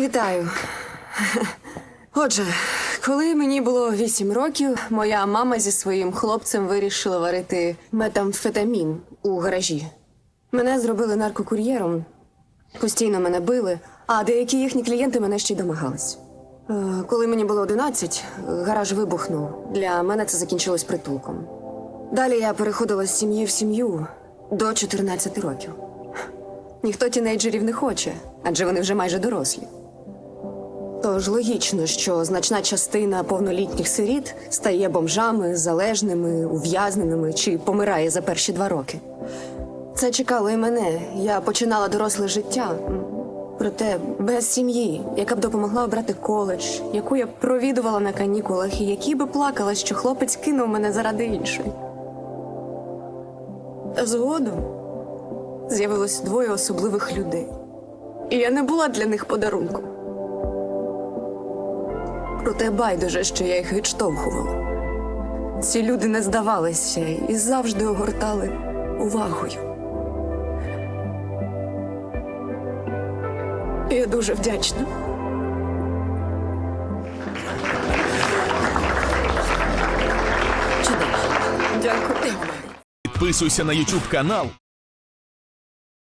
Вітаю. Отже, коли мені було вісім років, моя мама зі своїм хлопцем вирішила варити метамфетамін у гаражі. Мене зробили наркокур'єром, постійно мене били, а деякі їхні клієнти мене ще й домагались. Е, Коли мені було 11, гараж вибухнув. Для мене це закінчилось притулком. Далі я переходила з сім'ї в сім'ю до 14 років. Ніхто тінейджерів не хоче, адже вони вже майже дорослі. Тож логічно, що значна частина повнолітніх сиріт стає бомжами, залежними, ув'язненими чи помирає за перші два роки. Це чекало і мене. Я починала доросле життя. Проте без сім'ї, яка б допомогла обрати коледж, яку я б провідувала на канікулах, і якій би плакала, що хлопець кинув мене заради іншої. Та згодом з'явилось двоє особливих людей. І я не була для них подарунком. Проте байдуже, що я їх відштовхувала. Ці люди не здавалися і завжди огортали увагою. Я дуже вдячна. Чудово. Дякую. Підписуйся на YouTube канал,